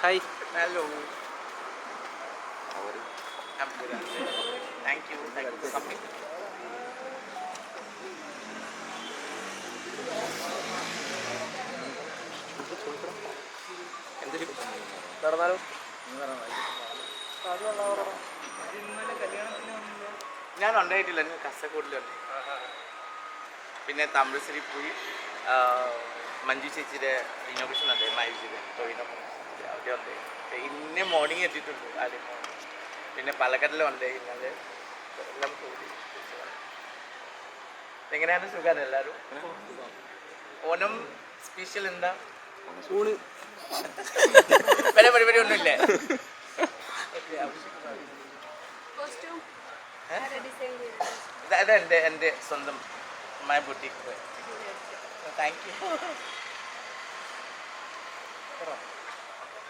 Hi hello thank you ഞാൻ ഉണ്ടായിട്ടില്ല. ഞാൻ കസക്കൂട്ടിലുണ്ട് പിന്നെ തമിഴ്ശ്ശേരി പോയി. മഞ്ജു ചേച്ചിയുടെ ഇന്നോവേഷൻ ഉണ്ടായി ഉണ്ട് ഇന്ന് മോർണിംഗ് എത്തിയിട്ടുണ്ട്. ആദ്യം പിന്നെ പാലക്കാട്ടിൽ ഇന്നലെ എല്ലാം കൂടി. എങ്ങനെയാണ് സുഖമാണ് എല്ലാവരും ഓണം സ്പെഷ്യൽ എന്താ? ഊണ്. പല പരിപാടി ഒന്നുമില്ലേ അത് എന്റെ എന്റെ സ്വന്തം മൈ ബുട്ടിക്ക് താങ്ക് യു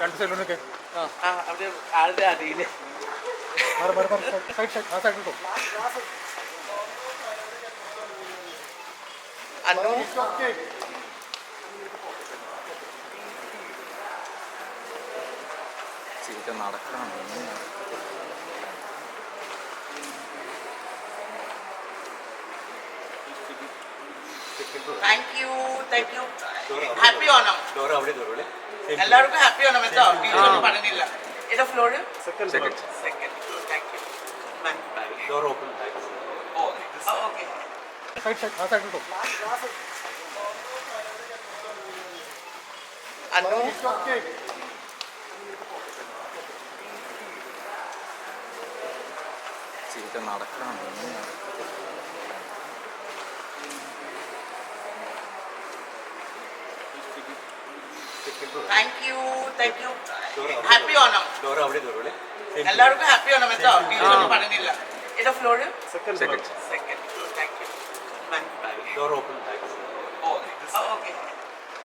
രണ്ട് സൈഡിലൊക്കെ അവിടെ ആളുടെ അടിയിൽ സൈഡ് സൈഡ് ആ സൈഡിൽ അന്നു ശരിക്കും നടക്കണം thank you thank you happy Onam എല്ലാവർക്കും ഹാപ്പി ഓണം എന്തോ പറഞ്ഞില്ല. ഏതാ floor second second thank you bye bye door open ശരിക്കും നടക്കണം thank you thank you happy Onam. എല്ലാവർക്കും ഹാപ്പി ഓണം ടീച്ചറൊന്നും പറഞ്ഞില്ല. ഏതാ floor second second thank you bye bye door open okay